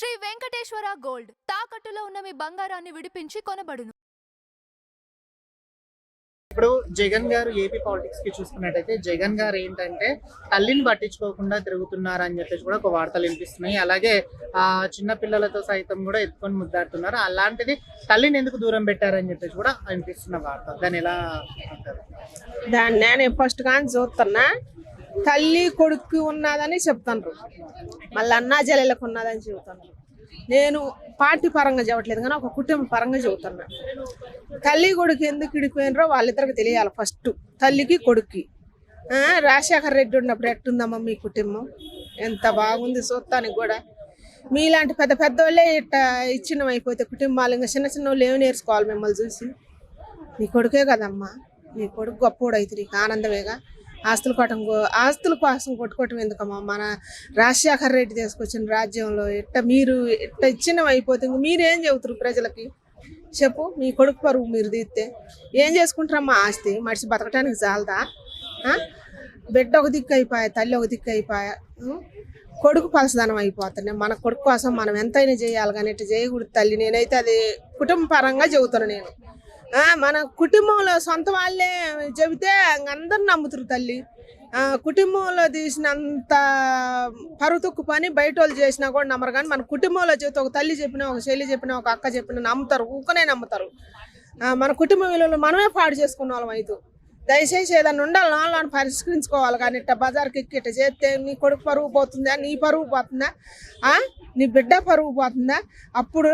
Shri Venkateswara gold. తాకట్టులో ఉన్న మీ బంగారాన్ని విడిపించి కొనబడును. ఇప్పుడు జగన్ గారు ఏపీ పాలిటిక్స్కి చూసుకున్నట్టయితే జగన్ గారు ఏంటంటే తల్లిని పట్టించుకోకుండా తిరుగుతున్నారు అని చెప్పేసి కూడా ఒక వార్తలు వినిపిస్తున్నాయి. అలాగే ఆ చిన్న పిల్లలతో సైతం కూడా ఎత్తుకొని ముద్దాడుతున్నారు. అలాంటిది తల్లిని ఎందుకు దూరం పెట్టారని చెప్పేసి కూడా వినిపిస్తున్న వార్త. దాన్ని ఎలా అంటారు? దాన్ని నేను ఫస్ట్ కానీ చూస్తున్నా తల్లి కొడుకు ఉన్నదని చెప్తాను మళ్ళీ అన్నా జల్లెలకు ఉన్నదని చెబుతాను నేను పార్టీ పరంగా చెప్పట్లేదు కానీ ఒక కుటుంబ పరంగా చెబుతున్నా. తల్లి కొడుకు ఎందుకు ఇడిపోయినరో వాళ్ళిద్దరికి తెలియాలి ఫస్ట్. తల్లికి కొడుక్కి. ఆ, రెడ్డి ఉన్నప్పుడు ఎట్టుందమ్మా మీ కుటుంబం? ఎంత బాగుంది చూస్తానికి కూడా. మీలాంటి పెద్ద పెద్ద వాళ్ళే ఇట్ట ఇచ్చిన అయిపోతే కుటుంబాలు ఇంకా చిన్న చిన్న వాళ్ళు ఏమి నేర్చుకోవాలి మిమ్మల్ని చూసి? నీ కొడుకే కదమ్మా. నీ కొడుకు గొప్పోడు అయితే నీకు ఆనందమేగా? ఆస్తుల కోటం ఆస్తుల కోసం కొట్టుకోవటం ఎందుకమ్మా? మన రాజశేఖర రెడ్డి తీసుకొచ్చిన రాజ్యంలో ఇట్ట మీరు ఇట్ట ఇచ్చినవి అయిపోతుంది మీరేం చెబుతారు ప్రజలకి? చెప్పు మీ కొడుకు పరువు మీరు తీస్తే. ఏం చేసుకుంటారమ్మా ఆస్తి? మనిషి బతకటానికి చాలదా బిడ్డ ఒక దిక్కు అయిపోయా తల్లి ఒక దిక్కు అయిపోయా? కొడుకు పలసదనం అయిపోతుంది మన కొడుకు కోసం మనం ఎంతైనా చేయాలి కానీ ఇట్లా చేయకూడదు తల్లి. నేనైతే అది కుటుంబ పరంగా చెబుతాను నేను. మన కుటుంబంలో సొంత వాళ్ళే చెబితే అందరు నమ్ముతారు తల్లి. ఆ, కుటుంబంలో తీసినంత పరుతుక్కు పని బయట వాళ్ళు చేసినా కూడా నమ్మరు కానీ మన కుటుంబంలో చెబితే ఒక తల్లి చెప్పిన ఒక చెల్లి చెప్పిన ఒక అక్క చెప్పిన నమ్ముతారు ఊకనే నమ్ముతారు. మన కుటుంబ విలువలు మనమే పాడు చేసుకున్న వాళ్ళం అయితే. దయచేసి ఏదైనా ఉండాలి వాళ్ళని పరిష్కరించుకోవాలి కానీ ఇట్ట బజార్కి ఎక్కి ఇట్ట చేస్తే నీ కొడుకు పరుగు పోతుందా? నీ పరుగు పోతుందా? నీ బిడ్డ పరుగు పోతుందా? అప్పుడు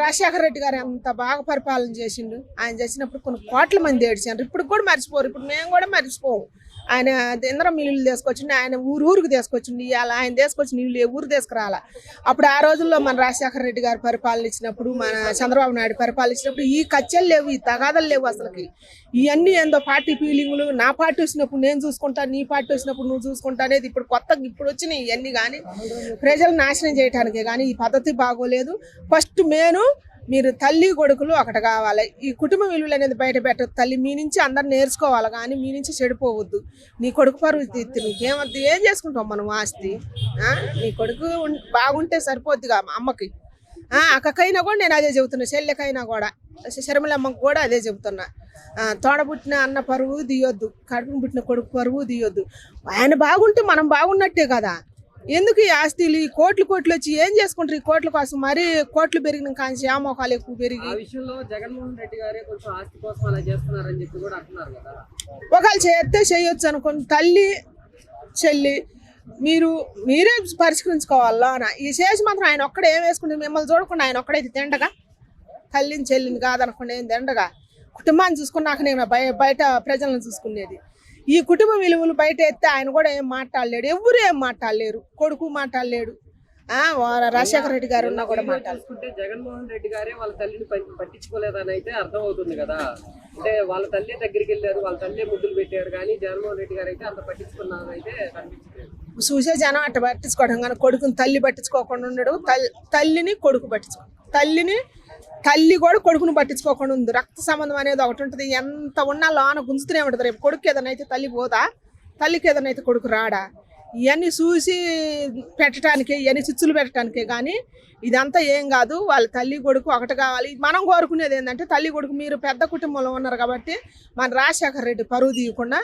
రాజశేఖర రెడ్డి గారు అంత బాగా పరిపాలన చేసిండు. ఆయన చేసినప్పుడు కొన్ని కోట్ల మంది ఏడ్చారు. ఇప్పుడు కూడా మర్చిపోరు. ఇప్పుడు మేము కూడా మర్చిపోము. ఆయన ఇంద్రం మిల్లులు తీసుకొచ్చిండు ఆయన ఊరు ఊరికి తీసుకొచ్చిండు ఇవాళ ఆయన తీసుకొచ్చి నీళ్ళు ఏ ఊరు తీసుకురాల? అప్పుడు ఆ రోజుల్లో మన రాజశేఖర రెడ్డి గారు పరిపాలన ఇచ్చినప్పుడు మన చంద్రబాబు నాయుడు పరిపాలన ఇచ్చినప్పుడు ఈ కచ్చలు లేవు ఈ తగాదలు లేవు అసలుకి. ఇవన్నీ ఏందో పార్టీ ఫీలింగ్లు నా పార్టీ వచ్చినప్పుడు నేను చూసుకుంటా నీ పార్టీ వచ్చినప్పుడు నువ్వు చూసుకుంటా అనేది ఇప్పుడు కొత్త ఇప్పుడు వచ్చినాయి ఇవన్నీ కానీ ప్రజలు నాశనం చేయడానికే కానీ ఈ పద్ధతి బాగోలేదు. ఫస్ట్ మేను మీరు తల్లి కొడుకులు ఒకటి కావాలి. ఈ కుటుంబ విలువలు అనేది బయట పెట్టదు తల్లి మీ నుంచి అందరు నేర్చుకోవాలి కానీ మీ నుంచి చెడిపోవద్దు. నీ కొడుకు పరువు తీర్తి నీకేమద్దు ఏం చేసుకుంటావు మనం ఆస్తి? నీ కొడుకు బాగుంటే సరిపోద్దిగా మా అమ్మకి అక్కకైనా కూడా నేను అదే చెబుతున్నా చెల్లెకైనా కూడా. శర్మలమ్మకి కూడా అదే చెబుతున్నా. తోడబుట్టిన అన్న పరువు తీయొద్దు కడుపును పుట్టిన కొడుకు పరువు తీయొద్దు. ఆయన బాగుంటే మనం బాగున్నట్టే కదా. ఎందుకు ఈ ఆస్తులు ఈ కోట్లు కోట్లు వచ్చి ఏం చేసుకుంటారు ఈ కోట్ల కోసం? మరీ కోట్లు పెరిగిన కానీ ఆమోకాలు ఎక్కువ పెరిగి ఆ విషయంలో జగన్మోహన్ రెడ్డి గారే కొంచెం ఆస్తి కోసం అలా చేస్తున్నారని చెప్పి కూడా అంటున్నారు కదా. ఒకళ్ళు చేస్తే చేయొచ్చు అనుకోండి తల్లి చెల్లి మీరు మీరే పరిష్కరించుకోవాలా ఈ చేసి మాత్రం ఆయన ఒక్కడే ఏం వేసుకుంటే మిమ్మల్ని చూడకుండా ఆయన ఒక్కడైతే తిండగా? తల్లిని చెల్లిని కాదనకుండా ఏం తిండగా? కుటుంబాన్ని చూసుకున్నాక నేను బయ బయట ప్రజలను చూసుకునేది. ఈ కుటుంబ విలువలు బయట ఎత్తే ఆయన కూడా ఏం మాట్లాడలేడు. ఎవరు ఏం మాట్లాడలేరు. కొడుకు మాట్లాడలేడు. రాజశేఖర రెడ్డి గారు ఉన్నా కూడా చూసుకుంటే జగన్మోహన్ రెడ్డి గారే వాళ్ళ తల్లిని పట్టించుకోలేదని అయితే అర్థం అవుతుంది కదా. అంటే వాళ్ళ తల్లి దగ్గరికి వెళ్ళారు వాళ్ళ తల్లి ముద్దులు పెట్టారు కానీ జగన్మోహన్ రెడ్డి గారు అయితే అంత పట్టించుకున్నారు అయితే కనిపించలేదు చూసే జనం అట్ట పట్టించుకోవడం కానీ కొడుకుని తల్లి పట్టించుకోకుండా ఉండడు తల్- తల్లిని కొడుకు పట్టించుకో తల్లిని తల్లి కూడా కొడుకుని పట్టించుకోకుండా ఉంది. రక్త సంబంధం అనేది ఒకటి ఉంటుంది. ఎంత ఉన్నా లోన గుంజుతూనే ఉంటుంది. రేపు కొడుకు ఏదైనా అయితే తల్లి పోదా? తల్లికి ఏదైనా అయితే కొడుకు రాడా? ఇవన్నీ చూసి పెట్టడానికే ఇవన్నీ చిచ్చులు పెట్టడానికే కానీ ఇదంతా ఏం కాదు. వాళ్ళ తల్లి కొడుకు ఒకటి కావాలి. మనం కోరుకునేది ఏంటంటే తల్లి కొడుకు మీరు పెద్ద కుటుంబంలో ఉన్నారు కాబట్టి మన రాజశేఖర రెడ్డి పరువు తీయకుండా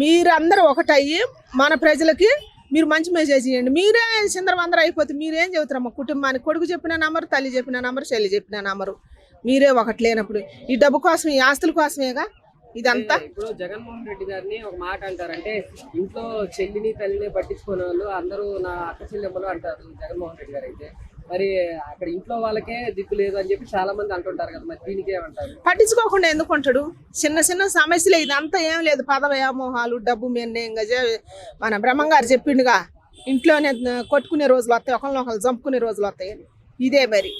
మీరందరూ ఒకటయ్యి మన ప్రజలకి మీరు మంచి మెసేజ్ ఇవ్వండి మీరే చిందరవందర అయిపోతే మీరేం చెబుతారమ్మ? కుటుంబానికి కొడుకు చెప్పిన నంబరు తల్లి చెప్పిన నంబరు చెల్లి చెప్పిన నంబరు మీరే ఒకటి లేనప్పుడు. ఈ డబ్బు కోసం ఈ ఆస్తుల కోసమేగా ఇదంతా? ఇప్పుడు జగన్మోహన్ రెడ్డి గారిని ఒక మాట అంటారు. అంటే ఇంట్లో చెల్లిని తల్లిని పట్టించుకునే వాళ్ళు అందరూ నా అక్క చెల్లెమ్మలు అంటారు జగన్మోహన్ రెడ్డి గారు అయితే. మరి అక్కడ ఇంట్లో వాళ్ళకే దిక్కు లేదు అని చెప్పి చాలా మంది అంటుంటారు కదా మరి దీనికి ఏమంటారు పట్టించుకోకుండా ఎందుకు ఉంటాడు చిన్న చిన్న సమస్యలే ఇదంతా ఏం లేదు. పద వ్యామోహాలు డబ్బు మీద మన బ్రహ్మంగారు చెప్పిండుగా ఇంట్లోనే కొట్టుకునే రోజులు వస్తాయి ఒకళ్ళు చంపుకునే రోజులు వస్తాయి ఇదే మరి.